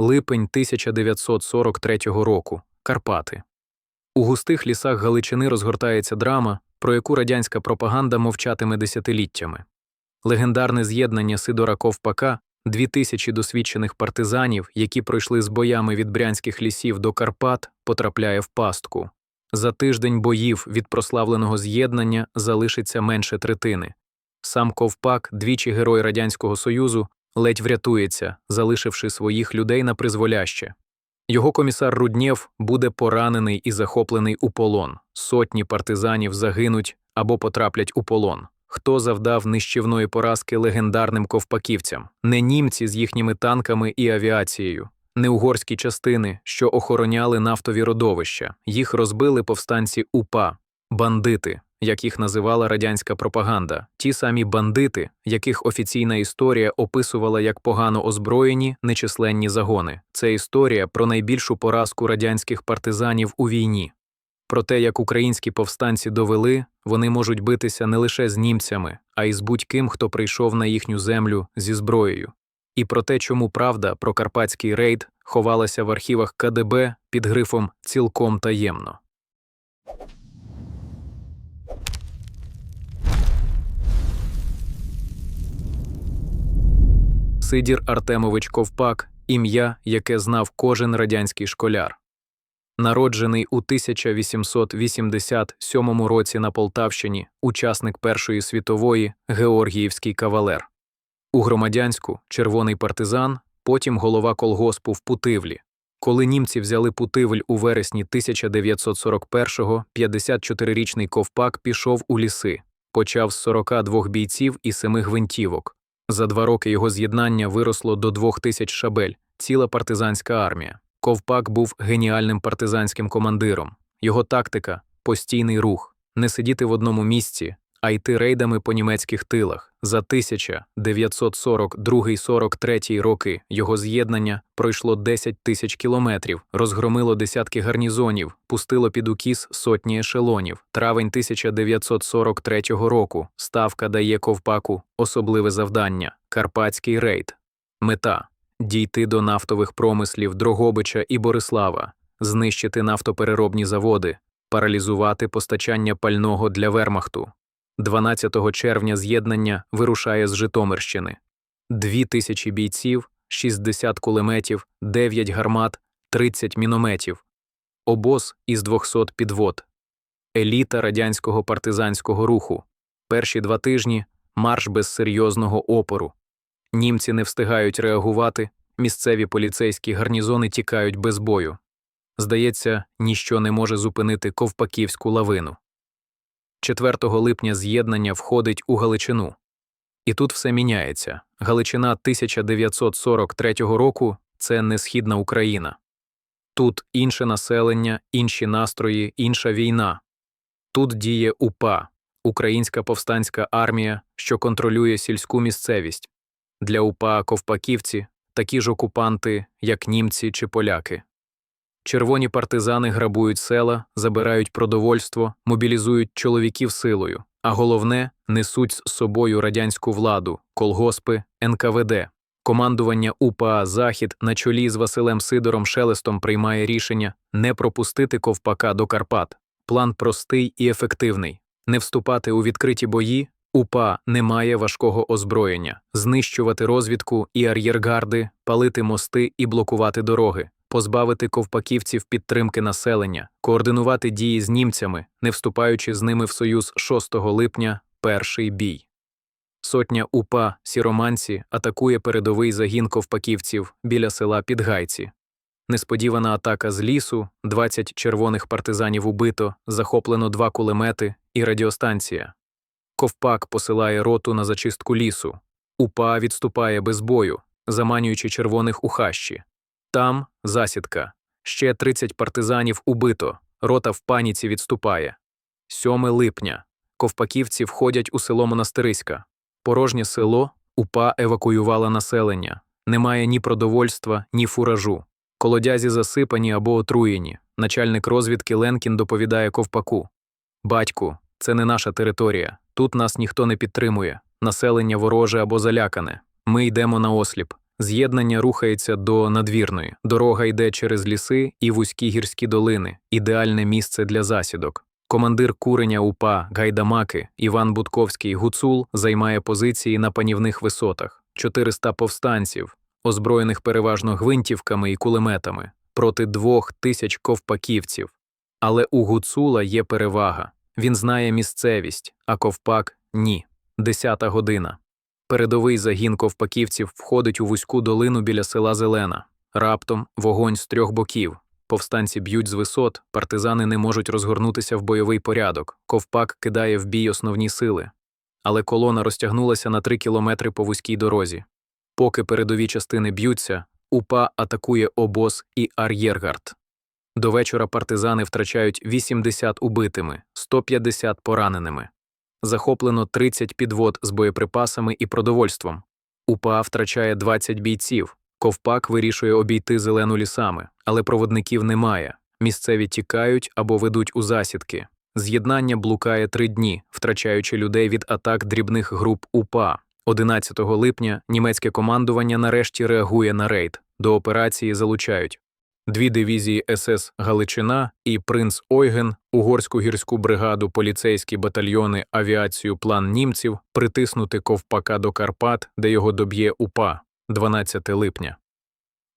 липень 1943 року. Карпати. У густих лісах Галичини розгортається драма, про яку радянська пропаганда мовчатиме десятиліттями. Легендарне з'єднання Сидора Ковпака, дві тисячі досвідчених партизанів, які пройшли з боями від брянських лісів до Карпат, потрапляє в пастку. За тиждень боїв від прославленого з'єднання залишиться менше третини. Сам Ковпак, двічі герой Радянського Союзу, ледь врятується, залишивши своїх людей на призволяще. Його комісар Руднєв буде поранений і захоплений у полон. Сотні партизанів загинуть або потраплять у полон. Хто завдав нищівної поразки легендарним ковпаківцям? Не німці з їхніми танками і авіацією, не угорські частини, що охороняли нафтові родовища. Їх розбили повстанці УПА, бандити, як їх називала радянська пропаганда, ті самі бандити, яких офіційна історія описувала як погано озброєні нечисленні загони. Це історія про найбільшу поразку радянських партизанів у війні. Про те, як українські повстанці довели, вони можуть битися не лише з німцями, а й з будь-ким, хто прийшов на їхню землю зі зброєю. І про те, чому правда про карпатський рейд ховалася в архівах КДБ під грифом цілком таємно. Сидір Артемович Ковпак ім'я, яке знав кожен радянський школяр. Народжений у 1887 році на Полтавщині, учасник Першої світової Георгіївський кавалер. У громадянську червоний партизан, потім голова колгоспу в Путивлі. Коли німці взяли Путивль у вересні 1941-го, 54-річний ковпак пішов у ліси, почав з 42 бійців і 7 гвинтівок. За два роки його з'єднання виросло до двох тисяч шабель, ціла партизанська армія. Ковпак був геніальним партизанським командиром. Його тактика постійний рух, не сидіти в одному місці, а йти рейдами по німецьких тилах. За 1942-43 роки його з'єднання пройшло 10 тисяч кілометрів, розгромило десятки гарнізонів, пустило під укіс сотні ешелонів. Травень 1943 року ставка дає ковпаку особливе завдання Карпатський рейд. Мета дійти до нафтових промислів Дрогобича і Борислава, знищити нафтопереробні заводи, паралізувати постачання пального для Вермахту. 12 червня з'єднання вирушає з Житомирщини. Дві тисячі бійців, 60 кулеметів, 9 гармат, 30 мінометів, обоз із 200 підвод, еліта радянського партизанського руху. Перші два тижні марш без серйозного опору. Німці не встигають реагувати, місцеві поліцейські гарнізони тікають без бою. Здається, ніщо не може зупинити ковпаківську лавину. 4 липня з'єднання входить у Галичину. І тут все міняється. Галичина 1943 року це не східна Україна. Тут інше населення, інші настрої, інша війна. Тут діє УПА, Українська повстанська армія, що контролює сільську місцевість. Для УПА ковпаківці такі ж окупанти, як німці чи поляки. Червоні партизани грабують села, забирають продовольство, мобілізують чоловіків силою, а головне несуть з собою радянську владу, колгоспи, НКВД. Командування УПА Захід на чолі з Василем Сидором Шелестом приймає рішення не пропустити ковпака до Карпат. План простий і ефективний не вступати у відкриті бої. УПА не має важкого озброєння, знищувати розвідку і ар'єргарди, палити мости і блокувати дороги позбавити ковпаківців підтримки населення, координувати дії з німцями, не вступаючи з ними в союз 6 липня, перший бій. Сотня УПА Сіроманці атакує передовий загін ковпаківців біля села Підгайці. Несподівана атака з лісу, 20 червоних партизанів убито, захоплено два кулемети і радіостанція. Ковпак посилає роту на зачистку лісу. УПА відступає без бою, заманюючи червоних у хащі. Там засідка. Ще 30 партизанів убито. Рота в паніці відступає. 7 липня. Ковпаківці входять у село Монастириська. Порожнє село упа евакуювала населення. Немає ні продовольства, ні фуражу. Колодязі засипані або отруєні. Начальник розвідки Ленкін доповідає ковпаку: Батьку, це не наша територія. Тут нас ніхто не підтримує. Населення вороже або залякане. Ми йдемо на осліп. З'єднання рухається до надвірної. Дорога йде через ліси і вузькі гірські долини, ідеальне місце для засідок. Командир куреня УПА Гайдамаки Іван Будковський Гуцул займає позиції на панівних висотах, 400 повстанців, озброєних переважно гвинтівками і кулеметами, проти двох тисяч ковпаківців. Але у Гуцула є перевага. Він знає місцевість, а ковпак ні. Десята година. Передовий загін ковпаківців входить у вузьку долину біля села Зелена. Раптом вогонь з трьох боків. Повстанці б'ють з висот, партизани не можуть розгорнутися в бойовий порядок. Ковпак кидає в бій основні сили. Але колона розтягнулася на три кілометри по вузькій дорозі. Поки передові частини б'ються, УПА атакує обоз і ар'єргард. До вечора партизани втрачають 80 убитими, 150 пораненими. Захоплено 30 підвод з боєприпасами і продовольством. УПА втрачає 20 бійців. Ковпак вирішує обійти зелену лісами, але проводників немає. Місцеві тікають або ведуть у засідки. З'єднання блукає три дні, втрачаючи людей від атак дрібних груп УПА. 11 липня німецьке командування нарешті реагує на рейд. До операції залучають дві дивізії СС Галичина і Принц Ойген, угорську гірську бригаду, поліцейські батальйони, авіацію план німців, притиснути ковпака до Карпат, де його доб'є УПА 12 липня.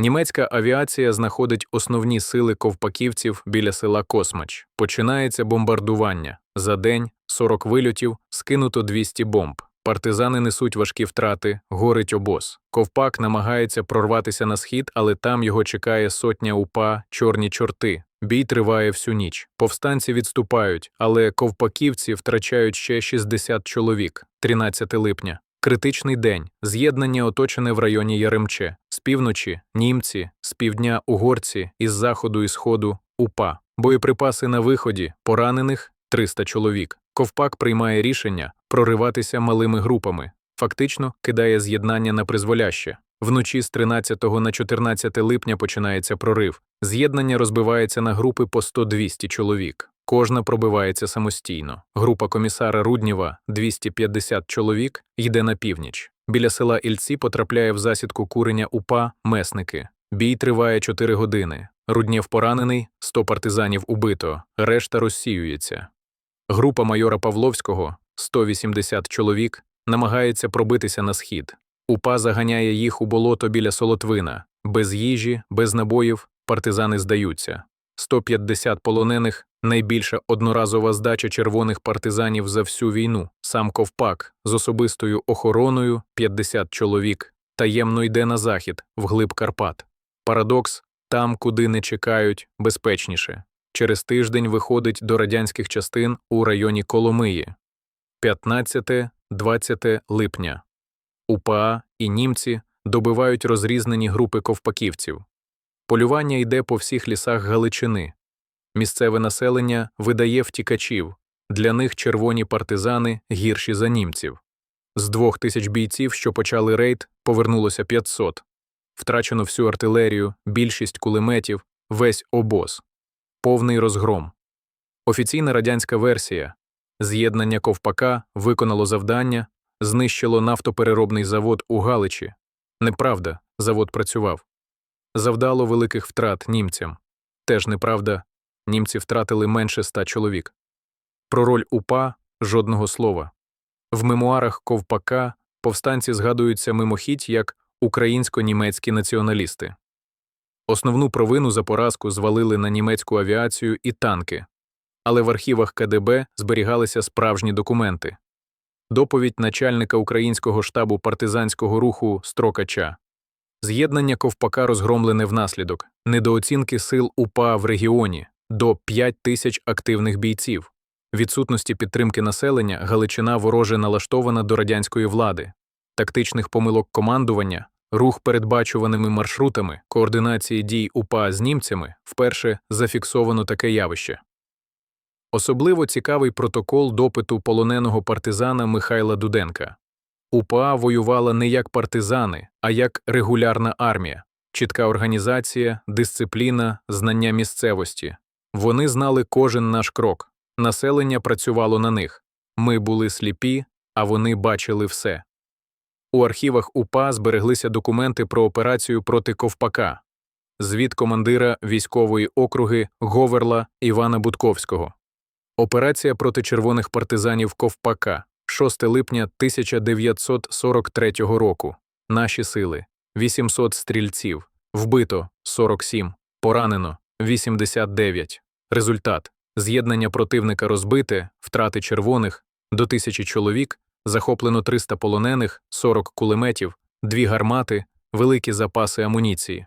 Німецька авіація знаходить основні сили ковпаківців біля села Космач. Починається бомбардування. За день 40 вильотів, скинуто 200 бомб. Партизани несуть важкі втрати, горить обоз. Ковпак намагається прорватися на схід, але там його чекає сотня упа, чорні чорти. Бій триває всю ніч. Повстанці відступають, але ковпаківці втрачають ще 60 чоловік. 13 липня. Критичний день. З'єднання оточене в районі Яремче. З півночі німці, з півдня угорці, із заходу і сходу УПА. Боєприпаси на виході, поранених 300 чоловік. Ковпак приймає рішення прориватися малими групами, фактично кидає з'єднання на призволяще. Вночі з 13 на 14 липня починається прорив. З'єднання розбивається на групи по 100-200 чоловік. Кожна пробивається самостійно. Група комісара Руднєва, 250 чоловік, йде на північ. Біля села Ільці потрапляє в засідку курення УПА месники. Бій триває 4 години. Руднєв поранений, 100 партизанів убито, решта розсіюється. Група майора Павловського, 180 чоловік, намагається пробитися на схід. УПА заганяє їх у болото біля Солотвина. Без їжі, без набоїв партизани здаються. 150 полонених найбільша одноразова здача червоних партизанів за всю війну. Сам Ковпак з особистою охороною 50 чоловік таємно йде на захід, вглиб Карпат. Парадокс там, куди не чекають, безпечніше. Через тиждень виходить до радянських частин у районі Коломиї. 15-20 липня. УПА і німці добивають розрізнені групи ковпаківців. Полювання йде по всіх лісах Галичини. Місцеве населення видає втікачів. Для них червоні партизани гірші за німців. З двох тисяч бійців, що почали рейд, повернулося 500. Втрачено всю артилерію, більшість кулеметів, весь обоз. Повний розгром. Офіційна радянська версія з'єднання ковпака виконало завдання, знищило нафтопереробний завод у Галичі. Неправда, завод працював. Завдало великих втрат німцям. Теж неправда, німці втратили менше ста чоловік. Про роль УПА жодного слова. В мемуарах Ковпака повстанці згадуються мимохідь як українсько-німецькі націоналісти. Основну провину за поразку звалили на німецьку авіацію і танки, але в архівах КДБ зберігалися справжні документи. Доповідь начальника українського штабу партизанського руху Строкача. З'єднання ковпака розгромлене внаслідок недооцінки сил УПА в регіоні до 5 тисяч активних бійців, відсутності підтримки населення Галичина вороже налаштована до радянської влади, тактичних помилок командування, рух передбачуваними маршрутами, координації дій УПА з німцями вперше зафіксовано таке явище. Особливо цікавий протокол допиту полоненого партизана Михайла Дуденка. УПА воювала не як партизани, а як регулярна армія, чітка організація, дисципліна, знання місцевості. Вони знали кожен наш крок. Населення працювало на них. Ми були сліпі, а вони бачили все. У архівах УПА збереглися документи про операцію проти Ковпака, звіт командира військової округи Говерла Івана Будковського. Операція проти червоних партизанів Ковпака 6 липня 1943 року. Наші сили 800 стрільців, вбито 47, поранено 89. Результат з'єднання противника розбите, втрати червоних до тисячі чоловік, захоплено 300 полонених, 40 кулеметів, дві гармати, великі запаси амуніції.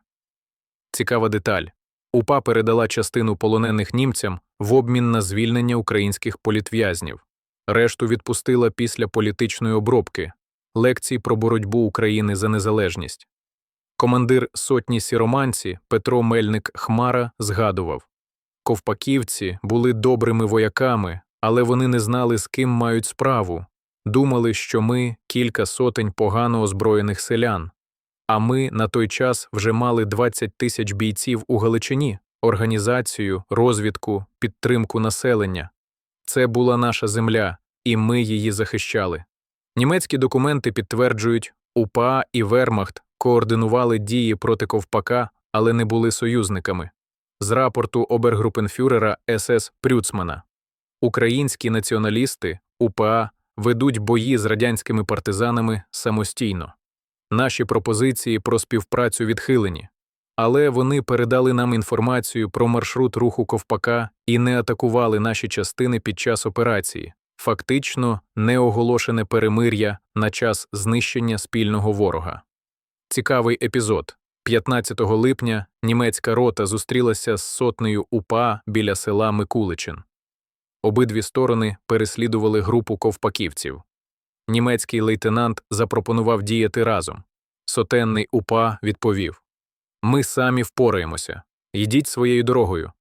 Цікава деталь. УПА передала частину полонених німцям в обмін на звільнення українських політв'язнів. Решту відпустила після політичної обробки, лекцій про боротьбу України за незалежність. Командир сотні сіроманці Петро Мельник Хмара згадував Ковпаківці були добрими вояками, але вони не знали, з ким мають справу. Думали, що ми кілька сотень погано озброєних селян. А ми на той час вже мали 20 тисяч бійців у Галичині, організацію, розвідку, підтримку населення. Це була наша земля, і ми її захищали. Німецькі документи підтверджують, УПА і Вермахт координували дії проти Ковпака, але не були союзниками. З рапорту обергрупенфюрера СС Прюцмана. Українські націоналісти УПА ведуть бої з радянськими партизанами самостійно. Наші пропозиції про співпрацю відхилені, але вони передали нам інформацію про маршрут руху Ковпака і не атакували наші частини під час операції, фактично неоголошене перемир'я на час знищення спільного ворога. Цікавий епізод. 15 липня німецька рота зустрілася з сотнею УПА біля села Микуличин. Обидві сторони переслідували групу ковпаківців. Німецький лейтенант запропонував діяти разом. Сотенний УПА відповів Ми самі впораємося. Йдіть своєю дорогою.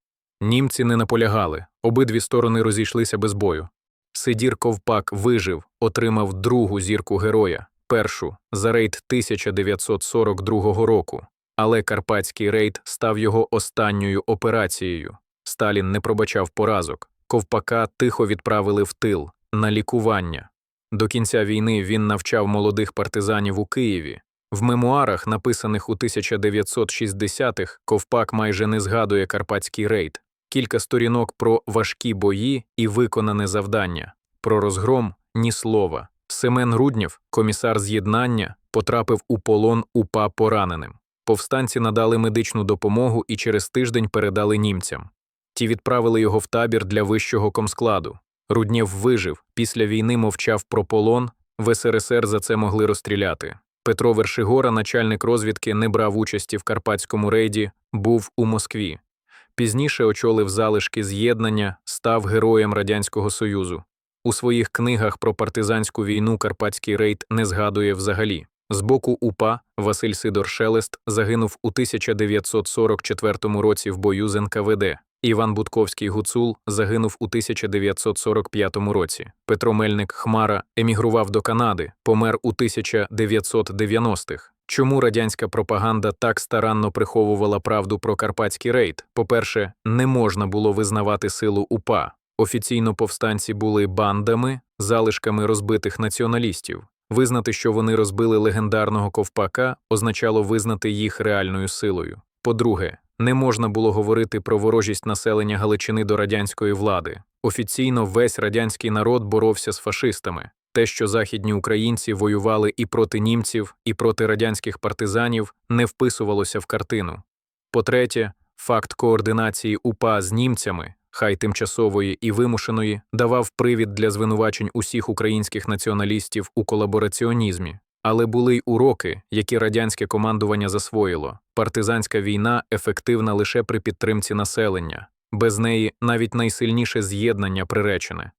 Німці не наполягали, обидві сторони розійшлися без бою. Сидір Ковпак вижив, отримав другу зірку героя, першу за рейд 1942 року, але Карпатський рейд став його останньою операцією. Сталін не пробачав поразок. Ковпака тихо відправили в тил на лікування. До кінця війни він навчав молодих партизанів у Києві. В мемуарах, написаних у 1960-х, Ковпак майже не згадує карпатський рейд, кілька сторінок про важкі бої і виконане завдання, про розгром ні слова. Семен Руднєв, комісар з'єднання, потрапив у полон УПА пораненим. Повстанці надали медичну допомогу і через тиждень передали німцям. Ті відправили його в табір для вищого комскладу. Руднєв вижив, після війни мовчав про полон, в СРСР за це могли розстріляти. Петро Вершигора, начальник розвідки, не брав участі в карпатському рейді, був у Москві. Пізніше очолив залишки з'єднання, став героєм Радянського Союзу. У своїх книгах про партизанську війну Карпатський рейд не згадує взагалі. З боку УПА Василь Сидор Шелест загинув у 1944 році в бою з НКВД. Іван Будковський Гуцул загинув у 1945 році. Петро Мельник Хмара емігрував до Канади, помер у 1990-х. Чому радянська пропаганда так старанно приховувала правду про карпатський рейд? По-перше, не можна було визнавати силу УПА. Офіційно повстанці були бандами, залишками розбитих націоналістів. Визнати, що вони розбили легендарного ковпака, означало визнати їх реальною силою. По-друге, не можна було говорити про ворожість населення Галичини до радянської влади. Офіційно весь радянський народ боровся з фашистами. Те, що західні українці воювали і проти німців, і проти радянських партизанів, не вписувалося в картину. По-третє, факт координації УПА з німцями, хай тимчасової і вимушеної, давав привід для звинувачень усіх українських націоналістів у колабораціонізмі. Але були й уроки, які радянське командування засвоїло. Партизанська війна ефективна лише при підтримці населення, без неї навіть найсильніше з'єднання приречене.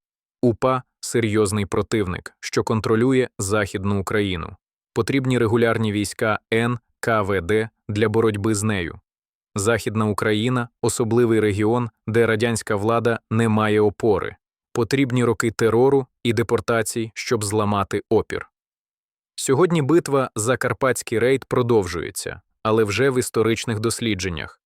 УПА серйозний противник, що контролює Західну Україну. Потрібні регулярні війська НКВД для боротьби з нею. Західна Україна особливий регіон, де радянська влада не має опори. Потрібні роки терору і депортацій, щоб зламати опір. Сьогодні битва за Карпатський рейд продовжується, але вже в історичних дослідженнях.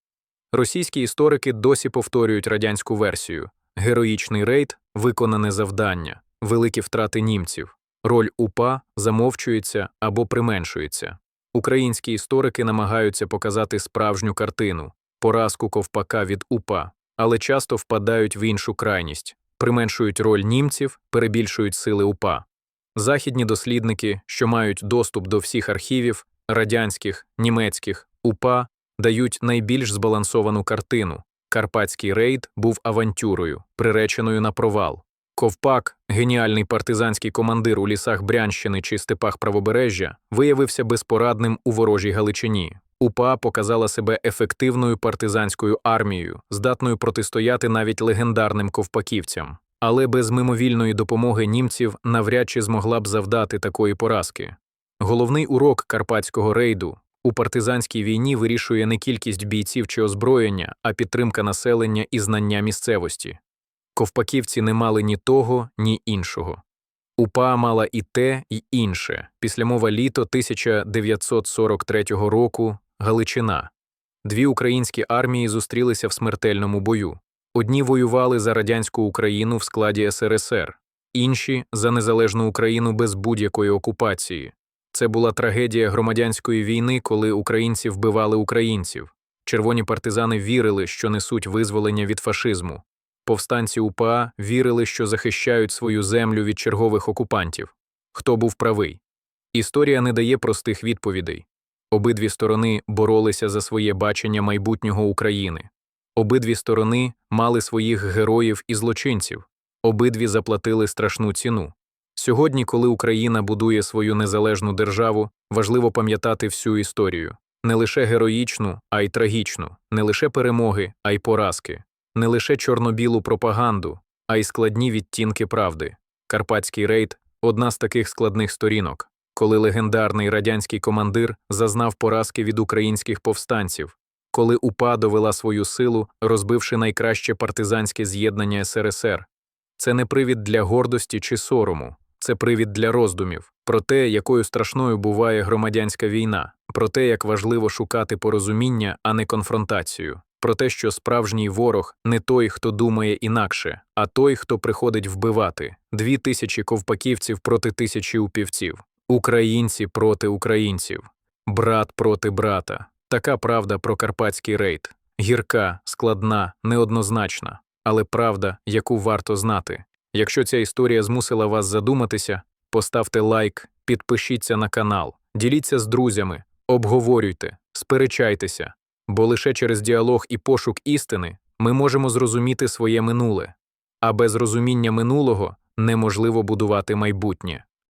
Російські історики досі повторюють радянську версію героїчний рейд, виконане завдання, великі втрати німців. Роль УПА замовчується або применшується. Українські історики намагаються показати справжню картину поразку ковпака від УПА, але часто впадають в іншу крайність, применшують роль німців, перебільшують сили УПА. Західні дослідники, що мають доступ до всіх архівів радянських, німецьких, УПА, дають найбільш збалансовану картину. Карпатський рейд був авантюрою, приреченою на провал. Ковпак, геніальний партизанський командир у лісах Брянщини чи степах правобережжя, виявився безпорадним у ворожій Галичині. УПА показала себе ефективною партизанською армією, здатною протистояти навіть легендарним ковпаківцям. Але без мимовільної допомоги німців навряд чи змогла б завдати такої поразки. Головний урок карпатського рейду у партизанській війні вирішує не кількість бійців чи озброєння, а підтримка населення і знання місцевості. Ковпаківці не мали ні того, ні іншого. УПА мала і те, і інше. Післямова літо 1943 року Галичина. Дві українські армії зустрілися в смертельному бою. Одні воювали за радянську Україну в складі СРСР, інші за незалежну Україну без будь-якої окупації. Це була трагедія громадянської війни, коли українці вбивали українців. Червоні партизани вірили, що несуть визволення від фашизму. Повстанці УПА вірили, що захищають свою землю від чергових окупантів. Хто був правий? Історія не дає простих відповідей. Обидві сторони боролися за своє бачення майбутнього України. Обидві сторони мали своїх героїв і злочинців, обидві заплатили страшну ціну. Сьогодні, коли Україна будує свою незалежну державу, важливо пам'ятати всю історію. Не лише героїчну, а й трагічну, не лише перемоги, а й поразки, не лише чорно-білу пропаганду, а й складні відтінки правди. Карпатський рейд одна з таких складних сторінок, коли легендарний радянський командир зазнав поразки від українських повстанців, коли УПА довела свою силу, розбивши найкраще партизанське з'єднання СРСР. Це не привід для гордості чи сорому, це привід для роздумів про те, якою страшною буває громадянська війна, про те, як важливо шукати порозуміння, а не конфронтацію, про те, що справжній ворог не той, хто думає інакше, а той, хто приходить вбивати дві тисячі ковпаківців проти тисячі упівців, українці проти українців, брат проти брата. Така правда про карпатський рейд гірка, складна, неоднозначна, але правда, яку варто знати. Якщо ця історія змусила вас задуматися, поставте лайк, підпишіться на канал, діліться з друзями, обговорюйте, сперечайтеся, бо лише через діалог і пошук істини ми можемо зрозуміти своє минуле, а без розуміння минулого неможливо будувати майбутнє.